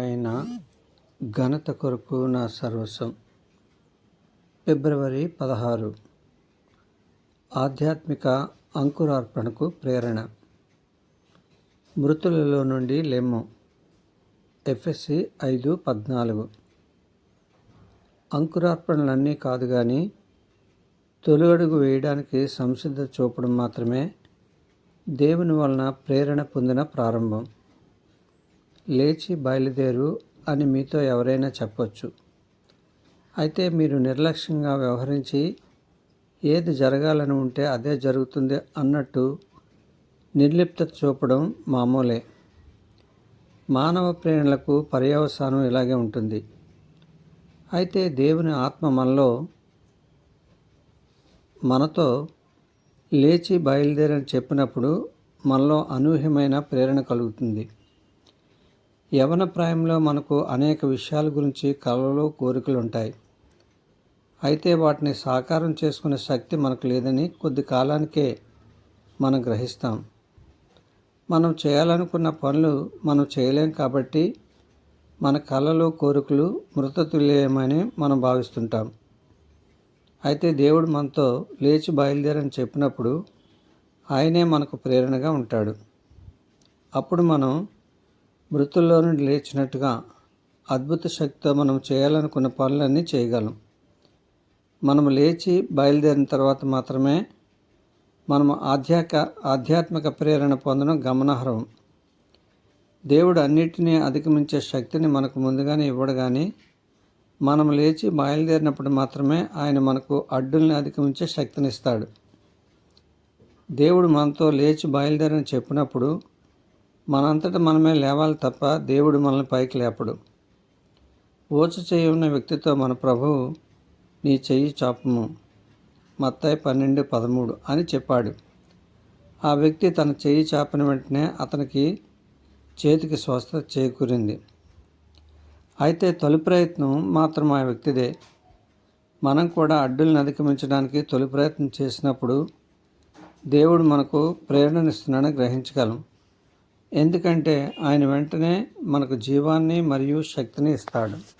ఆయన ఘనత కొరకు నా సర్వస్వం. ఫిబ్రవరి పదహారు. ఆధ్యాత్మిక అంకురార్పణకు ప్రేరణ. మృతులలో నుండి లెమ్ము ఎఫ్ఎస్సి ఐదు పద్నాలుగు. అంకురార్పణలన్నీ కాదు కానీ తొలి అడుగు వేయడానికి సంసిద్ధ చూపడం మాత్రమే దేవుని వలన ప్రేరణ పొందిన ప్రారంభం. లేచి బయలుదేరు అని మీతో ఎవరైనా చెప్పొచ్చు. అయితే మీరు నిర్లక్ష్యంగా వ్యవహరించి ఏది జరగాలని ఉంటే అదే జరుగుతుంది అన్నట్టు నిర్లిప్త చూపడం మామూలే. మానవ ప్రేరణలకు పర్యవసానం ఇలాగే ఉంటుంది. అయితే దేవుని ఆత్మ మనలో మనతో లేచి బయలుదేరని చెప్పినప్పుడు మనలో అనూహ్యమైన ప్రేరణ కలుగుతుంది. యవన ప్రాయంలో మనకు అనేక విషయాల గురించి కలలు కోరికలు ఉంటాయి అయితే వాటిని సాకారం చేసుకునే శక్తి మనకు లేదని కొద్ది కాలానికే మనం గ్రహిస్తాం. మనం చేయాలనుకున్న పనులు మనం చేయలేం కాబట్టి మన కళలు కోరికలు మృతతుల్యమని మనం భావిస్తుంటాం. అయితే దేవుడు మనతో లేచి బయలుదేరని చెప్పినప్పుడు ఆయనే మనకు ప్రేరణగా ఉంటాడు. అప్పుడు మనం మృతుల్లో నుండి లేచినట్టుగా అద్భుత శక్తితో మనం చేయాలనుకున్న పనులన్నీ చేయగలం. మనం లేచి బయలుదేరిన తర్వాత మాత్రమే మనం ఆధ్యాక ఆధ్యాత్మిక ప్రేరణ పొందడం గమనార్హం. దేవుడు అన్నిటినీ అధిగమించే శక్తిని మనకు ముందుగానే ఇవ్వడు కానీ మనం లేచి బయలుదేరినప్పుడు మాత్రమే ఆయన మనకు అడ్డుల్ని అధిగమించే శక్తినిస్తాడు దేవుడు మనతో లేచి బయలుదేరని చెప్పినప్పుడు మనంతట మనమే లేవాలి తప్ప దేవుడు మనల్ని పైకి లేపడు. ఓచు చేయి ఉన్న వ్యక్తితో మన ప్రభువు నీ చెయ్యి చాపము. మత్తాయి పన్నెండు పదమూడు అని చెప్పాడు. ఆ వ్యక్తి తన చెయ్యి చాపిన వెంటనే అతనికి చేతికి స్వస్థత చేకూరింది. అయితే తొలి ప్రయత్నం మాత్రం ఆ వ్యక్తిదే. మనం కూడా అడ్డులను అధిగమించడానికి తొలి ప్రయత్నం చేసినప్పుడు దేవుడు మనకు ప్రేరణనిస్తున్నాడని గ్రహించగలం. ఎందుకంటే ఆయన వెంటనే మనకు జీవాన్ని మరియు శక్తిని ఇస్తాడు.